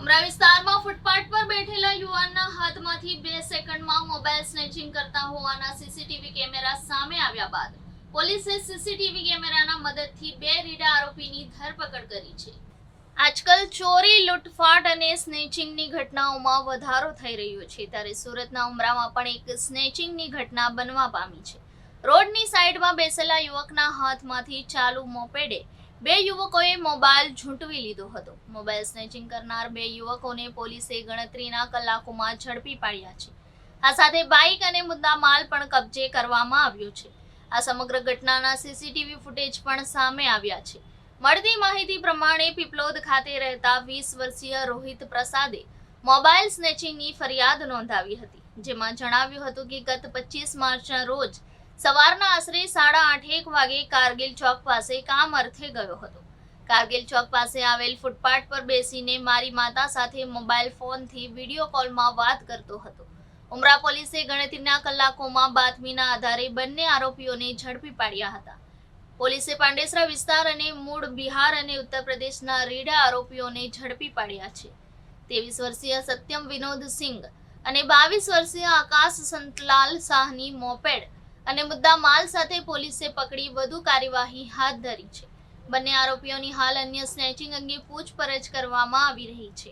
ઉમરા વિસ્તારમાં ફૂટપાથ પર બેઠેલા યુવાનના હાથમાંથી બે સેકન્ડમાં મોબાઈલ સ્નેચિંગ કરતા હોવાના સીસીટીવી કેમેરા સામે આવ્યા બાદ પોલીસે સીસીટીવી કેમેરાના મદદથી બે રીડા આરોપીની ધરપકડ કરી છે. આજકાલ ચોરી, લૂંટફાટ અને સ્નેચિંગની ઘટનાઓમાં વધારો થઈ રહ્યો છે. ત્યારે સુરતના ઉમરામાં પણ એક સ્નેચિંગની ઘટના બનવા પામી છે. રોડની સાઈડમાં બેસેલા યુવકના હાથમાંથી ચાલુ મોપેડે બે યુવકોએ મોબાઈલ ઝૂંટવી લીધો હતો. મોબાઈલ સ્નેચિંગ કરનાર બે યુવકોને પોલીસે ગણતરીના કલાકોમાં ઝડપી પાડ્યા છે. આ સાથે બાઇક અને મુદ્દા માલ પણ કબજે કરવામાં આવ્યો છે. આ સમગ્ર ઘટનાના સીસીટીવી ફૂટેજ પણ સામે આવ્યા છે. મળતી માહિતી પ્રમાણે પીપલોદ ખાતે રહેતા વીસ વર્ષીય રોહિત પ્રસાદે મોબાઈલ સ્નેચિંગની ફરિયાદ નોંધાવી હતી. જેમાં જણાવ્યું હતું કે ગત પચીસ માર્ચના રોજ સવારના આશરે સાડા આઠેક વાગે કારગિલ ચોક પાસે કામ અર્થે ગયો હતો. કારગિલ ચોક પાસે આવેલ ફૂટપાથ પર બેસીને મારી માતા સાથે મોબાઈલ ફોનથી વીડિયો કોલમાં વાત કરતો હતો. ઉમરા પોલીસે ગણતરીના કલાકોમાં બાતમીના આધારે બંને આરોપીઓને ઝડપી પાડ્યા હતા. પોલીસે પાંડેસરા વિસ્તાર અને મૂળ બિહાર અને ઉત્તર પ્રદેશના રીડા આરોપીઓને ઝડપી પાડ્યા છે. ત્રેવીસ વર્ષીય સત્યમ વિનોદ સિંઘ અને બાવીસ વર્ષીય આકાશ સંતલાલ શાહની મોપેડ અને મુદ્દા માલ સાથે પોલીસે પકડી વધુ કાર્યવાહી હાથ ધરી છે. બંને આરોપીઓની હાલ અન્ય સ્નેચિંગ અંગે પૂછપરછ કરવામાં આવી રહી છે.